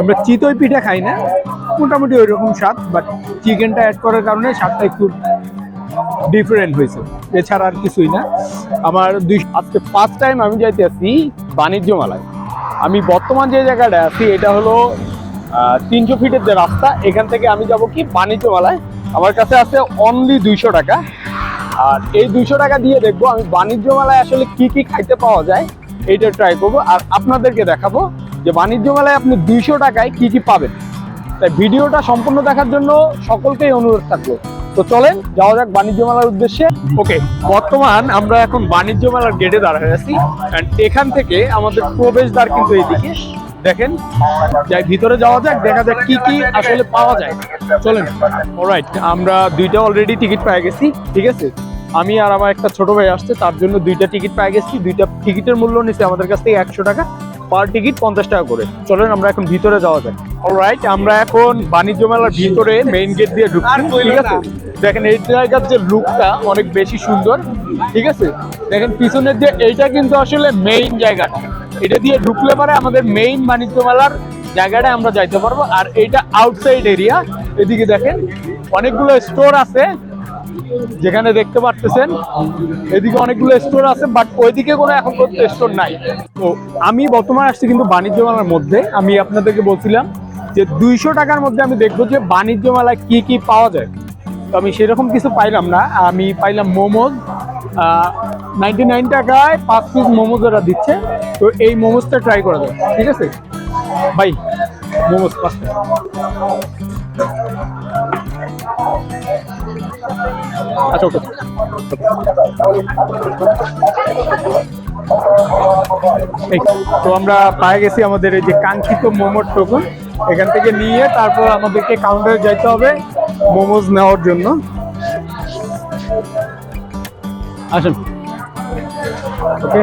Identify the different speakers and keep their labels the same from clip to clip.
Speaker 1: আমরা চিতই পিঠা খাই না, মোটামুটি ওই রকম স্বাদ বাট চিকেনটা অ্যাড করার কারণে স্বাদটা একটু ডিফারেন্ট হয়েছে। এছাড়া আর কিছুই না। আমার দুই
Speaker 2: আজকে ফার্স্ট টাইম আমি যাইতেছি বাণিজ্য মেলায় আমি বর্তমান যে জায়গাটা আছি, এটা হলো তিনশো ফিটের যে রাস্তা, এখান থেকে আমি যাব কি বাণিজ্য মেলায় আমার কাছে আছে অনলি দুইশো টাকা। আর এই দুইশো টাকা দিয়ে দেখব আমি বাণিজ্য মেলায় আসলে কি কি খাইতে পাওয়া যায়, এইটা ট্রাই করব। আর আপনাদেরকে দেখাবো যে বাণিজ্য মেলায় আপনি দুইশো টাকায় কি কি পাবেন। তাই ভিডিওটা সম্পূর্ণ দেখার জন্য সকলকেই অনুরোধ থাকল তো চলেন, যাওয়া যাক বাণিজ্য মেলার উদ্দেশ্যে।
Speaker 1: ওকে, বর্তমান আমরা এখন বাণিজ্য মেলার গেটে দাঁড়ায় আছি। এখান থেকে আমাদের প্রবেশদ্বার কিন্তু এইদিকে। দেখেন, যাই, ভিতরে যাওয়া যাক, দেখা যাক কি কি আসলে পাওয়া যায়। চলেন। অলরাইট আমরা দুইটা অলরেডি টিকিট পেয়ে গেছি, ঠিক আছে? আমি আর আমার একটা ছোট ভাই আসছে, তার জন্য দুইটা টিকিট পেয়ে গেছি। দুইটা টিকিটের মূল্য নিচ্ছে আমাদের কাছ থেকে একশো টাকা। পার টিকিট পঞ্চাশ টাকা করে। চলেন আমরা এখন ভিতরে যাওয়া যাক। অলরাইট আমরা এখন বাণিজ্য মেলার ভিতরে মেইন গেট দিয়ে ঢুকছি ঠিক আছে? দেখেন এই জায়গার যে লুকটা অনেক বেশি সুন্দর ঠিক আছে? দেখেন পিছনের যে এইটা কিন্তু আসলে মেইন জায়গাটা। এটা দিয়ে ঢুকলে পারে আমাদের মেইন বাণিজ্য মেলার জায়গাটা আমরা যাইতে পারব। আর এইটা আউটসাইড এরিয়া এদিকে দেখেন অনেকগুলো স্টোর আছে। যেখানে দেখতে পারতেছেন, এদিকে অনেকগুলো স্টোর আছে বাট ওইদিকে কোনো এখন পর্যন্ত স্টোর নাই। তো আমি বর্তমানে আসছি কিন্তু বাণিজ্য মেলার মধ্যে। আমি আপনাদেরকে বলছিলাম যে দুইশো টাকার মধ্যে আমি দেখব যে বাণিজ্য মেলায় কি কি পাওয়া যায়। তো আমি সেরকম কিছু পাইলাম না। আমি পাইলাম মোমোজ নাইনটি নাইন টাকায় পাঁচ পিস মোমোজ ওরা দিচ্ছে। তো এই মোমোজটা ট্রাই করা যায় ঠিক আছে? ভাই, মোমোজ পাঁচটা আচ্ছা ওকে। তো আমরা পায়ে গেছি আমাদের এই যে কাঙ্ক্ষিত মোমোর টোকন এখান থেকে নিয়ে তারপর আমাদেরকে কাউন্টারে যাইতে হবে মোমোজ নেওয়ার জন্য। আসুন। ওকে।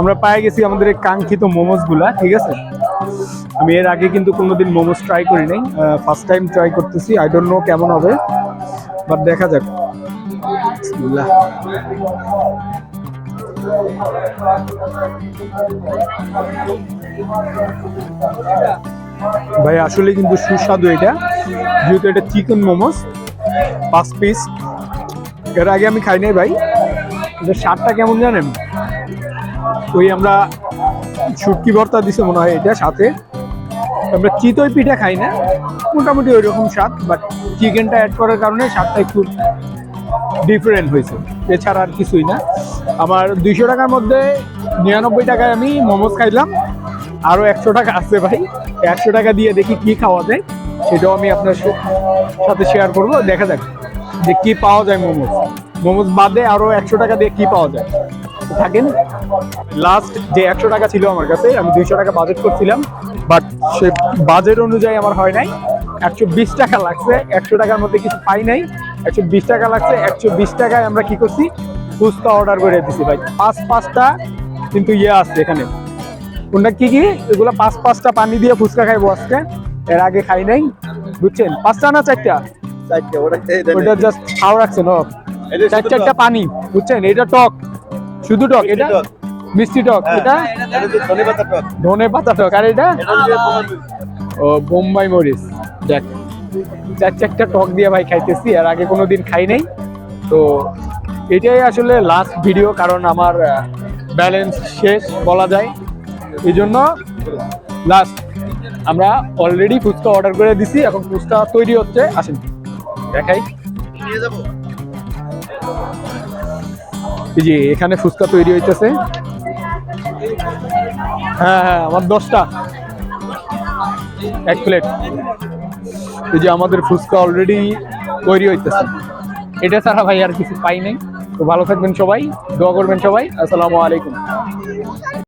Speaker 1: আমরা পায়ে গেছি আমাদের কাঙ্ক্ষিত মোমোজগুলা ঠিক আছে? আমি এর আগে কিন্তু কোনোদিন মোমোজ ট্রাই করি নাই। ফার্স্ট টাইম ট্রাই করতেছি। আই ডোন্ট নো কেমন হবে বাট দেখা যাক। ভাই আসলে কিন্তু সুস্বাদু এটা। যেহেতু এটা চিকেন মোমোস, পাঁচ পিস এর আগে আমি খাই নাই ভাই। এটা স্বাদটা কেমন জানেন? ওই আমরা শুটকি ভর্তা দিছে মনে হয় এটা সাথে। আমরা চিতই পিঠা খাই না, মোটামুটি ওই রকম স্বাদ বাট চিকেনটা অ্যাড করার কারণে স্বাদটা একটু ডিফারেন্ট হয়েছে। এছাড়া আর কিছুই না। আমার দুইশো টাকার মধ্যে নিরানব্বই টাকায় আমি মোমোজ খাইলাম। আরও একশো টাকা আছে ভাই। একশো টাকা দিয়ে দেখি কি খাওয়া যায়। সেটাও আমি আপনার সাথে শেয়ার করব। দেখা যাক যে কি পাওয়া যায় মোমোজ মোমোজ বাদে আরও একশো টাকা দিয়ে কি পাওয়া যায়? থাকেন? লাস্ট যে একশো টাকা ছিল আমার কাছে আমি দুইশো টাকা বাজেট করছিলাম বাট সে বাজেট অনুযায়ী আমার হয় নাই। একশো বিশ টাকা লাগছে একশো টাকার মধ্যে কিছু পাই নাই। একশো বিশ টাকা লাগছে একশো বিশ টাকায় আমরা কি করছি? ফুচকা অর্ডার করে দিছি ভাই। পাঁচ পাঁচটা কিন্তু ইয়ে আসছে এখানে। কোনটা কি কি? এগুলো পাঁচ পাঁচটা পানি দিয়ে ফুচকা খাইবো আজকে। এর আগে খাই নাই বুঝছেন? পাঁচটা না চারটা?
Speaker 3: চারটে ওটা
Speaker 1: ওটা জাস্ট খাও রাখছেন ও। চার চারটা পানি বুঝছেন? এটা টক শুধু টক এটা। মিষ্টি টক
Speaker 3: হ্যাঁ।
Speaker 1: এটা?
Speaker 3: এটা ধনেপাতা টক।
Speaker 1: ধনে পাতা টক আর এটা? ও বোম্বাই মরিচ। দেখ চার চারটা টক দিয়ে ভাই খাইতেছি আর আগে কোনো দিন খাই নাই। তো এটাই আসলে লাস্ট ভিডিও কারণ আমার ব্যালেন্স শেষ বলা যায়। এই জন্য লাস্ট আমরা অলরেডি ফুচকা অর্ডার করে দিছি এখন ফুচকা তৈরি হচ্ছে। আসেন দেখাই।
Speaker 3: নিয়ে যাব।
Speaker 1: যে এখানে ফুচকা তৈরি হইতেছে। হ্যাঁ হ্যাঁ আমার দশটা। এক প্লেট। এই যে আমাদের ফুচকা অলরেডি তৈরি হইতেছে। এটা ছাড়া ভাই আর কিছু পাই নাই। তো ভালো থাকবেন সবাই, দোয়া করবেন সবাই। আসসালামু আলাইকুম।